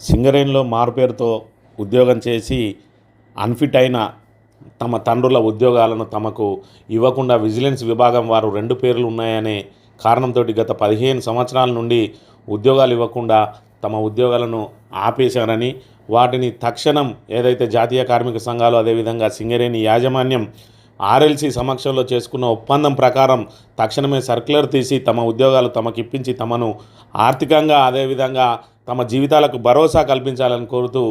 సింగరేణిలో మారుపేరుతో ఉద్యోగం చేసి అన్ఫిట్ అయిన తమ తండ్రుల ఉద్యోగాలను తమకు ఇవ్వకుండా విజిలెన్స్ విభాగం వారు రెండు పేర్లు ఉన్నాయనే కారణంతో గత పదిహేను సంవత్సరాల నుండి ఉద్యోగాలు ఇవ్వకుండా తమ ఉద్యోగాలను ఆపేశారని వాటిని తక్షణం ఏదైతే జాతీయ కార్మిక సంఘాలు అదేవిధంగా సింగరేణి యాజమాన్యం ఆర్ఎల్సీ సమక్షంలో చేసుకున్న ఒప్పందం ప్రకారం తక్షణమే సర్క్యులర్ తీసి తమ ఉద్యోగాలు తమకిప్పించి తమను ఆర్థికంగా అదేవిధంగా తమ జీవితాలకు భరోసా కల్పించాలని కోరుతూ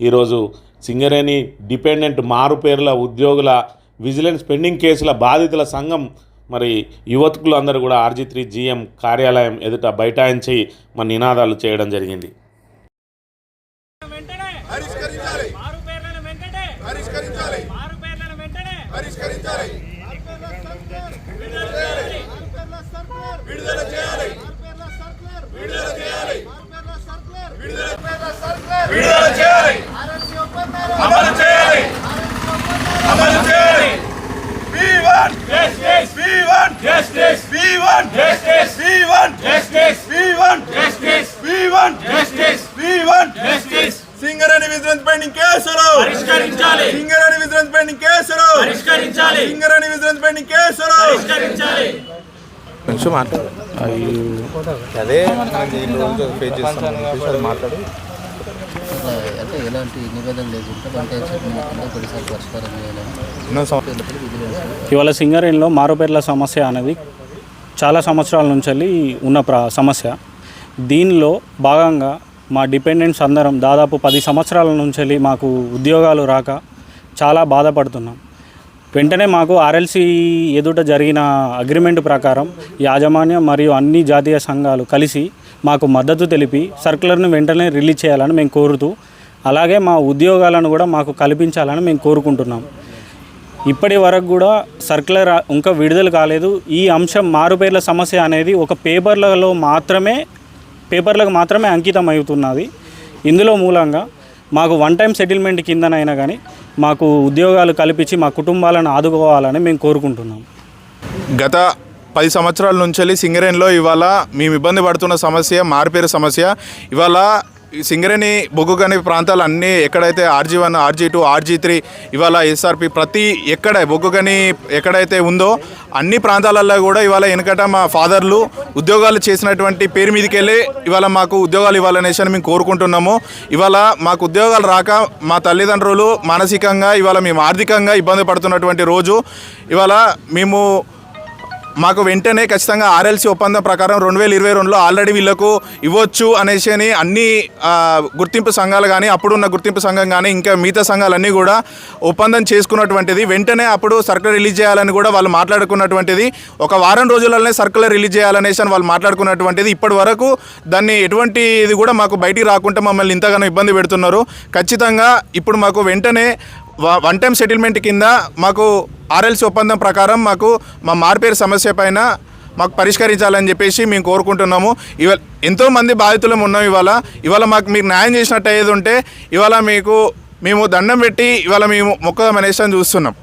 ఈరోజు సింగరేణి డిపెండెంట్ మారుపేర్ల ఉద్యోగుల విజిలెన్స్ పెండింగ్ కేసుల బాధితుల సంఘం మరి యువతుకులు అందరూ కూడా ఆర్జీ త్రీ జీఎం కార్యాలయం ఎదుట బైఠాయించి మన నినాదాలు చేయడం జరిగింది వెంటనే పరిష్కరించాలి మారు పేర్లను వెంటనే పరిష్కరించాలి మారు పేర్లను వెంటనే పరిష్కరించాలి విడుదల చేయాలి. విడుదల చేయాలి విడుదల చేయాలి అమలు చేయాలి అమలు చేయాలి We want Justice. We want Justice. We want Justice. We want Justice. We want Justice. We want Justice. We want Justice. Singareni vigilance pending కేసులు పరిష్కరించాలి సింగరేణి విజిలెన్స్ పెండింగ్ కేసులు పరిష్కరించాలి. సింగరేణి విజిలెన్స్ పెండింగ్ కేసులు పరిష్కరించాలి. కొంచెం మాట్లాడు. అదే అంటే ఎలాంటి నివేదన ఇవాళ సింగరేణిలో మారుపేర్ల సమస్య అనేది చాలా సంవత్సరాల నుంచి ఉన్న ప్ర సమస్య. దీనిలో భాగంగా మా డిపెండెంట్స్ అందరం దాదాపు పది సంవత్సరాల నుంచి మాకు ఉద్యోగాలు రాక చాలా బాధపడుతున్నాం. వెంటనే మాకు ఆర్ఎల్సి ఎదుట జరిగిన అగ్రిమెంట్ ప్రకారం యాజమాన్యం మరియు అన్ని జాతీయ సంఘాలు కలిసి మాకు మద్దతు తెలిపి సర్కులర్ను వెంటనే రిలీజ్ చేయాలని మేము కోరుతూ అలాగే మా ఉద్యోగాలను కూడా మాకు కల్పించాలని మేము కోరుకుంటున్నాం. ఇప్పటి వరకు కూడా సర్కులర్ ఇంకా విడుదల కాలేదు. ఈ అంశం మారుపేర్ల సమస్య అనేది ఒక పేపర్లలో మాత్రమే పేపర్లకు మాత్రమే అంకితం అవుతున్నది ఇందులో మూలంగా మాకు వన్ టైం సెటిల్మెంట్ కిందనైనా కానీ మాకు ఉద్యోగాలు కల్పించి మా కుటుంబాలను ఆదుకోవాలని మేము కోరుకుంటున్నాం. గత పది సంవత్సరాల నుంచి సింగరేణిలో ఇవాళ మేము ఇబ్బంది పడుతున్న సమస్య మారిపేరు సమస్య. ఇవాళ సింగరేణి బొగ్గుగని ప్రాంతాలు అన్నీ ఎక్కడైతే RG one RG two RG three ఇవాళ ఎస్ఆర్పి ప్రతి ఎక్కడ బొగ్గుగని ఎక్కడైతే ఉందో అన్ని ప్రాంతాలలో కూడా ఇవాళ వెనకట మా ఫాదర్లు ఉద్యోగాలు చేసినటువంటి పేరు మీదకి వెళ్ళి ఇవాళ మాకు ఉద్యోగాలు ఇవ్వాలనేసి అని మేము కోరుకుంటున్నాము. ఇవాళ మాకు ఉద్యోగాలు రాక మా తల్లిదండ్రులు మానసికంగా ఇవాళ మేము ఆర్థికంగా ఇబ్బంది పడుతున్నటువంటి రోజు. ఇవాళ మేము మాకు వెంటనే ఖచ్చితంగా ఆర్ఎల్సీ ఒప్పందం ప్రకారం రెండు వేల ఇరవై రెండులో ఆల్రెడీ వీళ్ళకు ఇవ్వచ్చు అనేసి అని అన్ని గుర్తింపు సంఘాలు కానీ అప్పుడున్న గుర్తింపు సంఘం కానీ ఇంకా మిగతా సంఘాలన్నీ కూడా ఒప్పందం చేసుకున్నటువంటిది. వెంటనే అప్పుడు సర్కులర్ రిలీజ్ చేయాలని కూడా వాళ్ళు మాట్లాడుకున్నటువంటిది. ఒక వారం రోజులనే సర్కులర్ రిలీజ్ చేయాలనేసి అని వాళ్ళు మాట్లాడుకున్నటువంటిది. ఇప్పటి వరకు దాన్ని ఎటువంటి ఇది కూడా మాకు బయటికి రాకుండా మమ్మల్ని ఇంతగానో ఇబ్బంది పెడుతున్నారు. ఖచ్చితంగా ఇప్పుడు మాకు వెంటనే వ- వన్ టైం సెటిల్మెంట్ కింద మాకు ఆర్ఎల్సీ ఒప్పందం ప్రకారం మాకు మా మార్పేరు సమస్య పైన మాకు పరిష్కరించాలని చెప్పేసి మేము కోరుకుంటున్నాము. ఇవాళ ఎంతోమంది బాధితులం ఉన్నాం ఇవాళ. ఇవాళ మాకు మీరు న్యాయం చేసినట్టు అయ్యేది ఉంటే ఇవాళ మీకు మేము దండం పెట్టి ఇవాళ మేము మొక్క అని చూస్తున్నాం.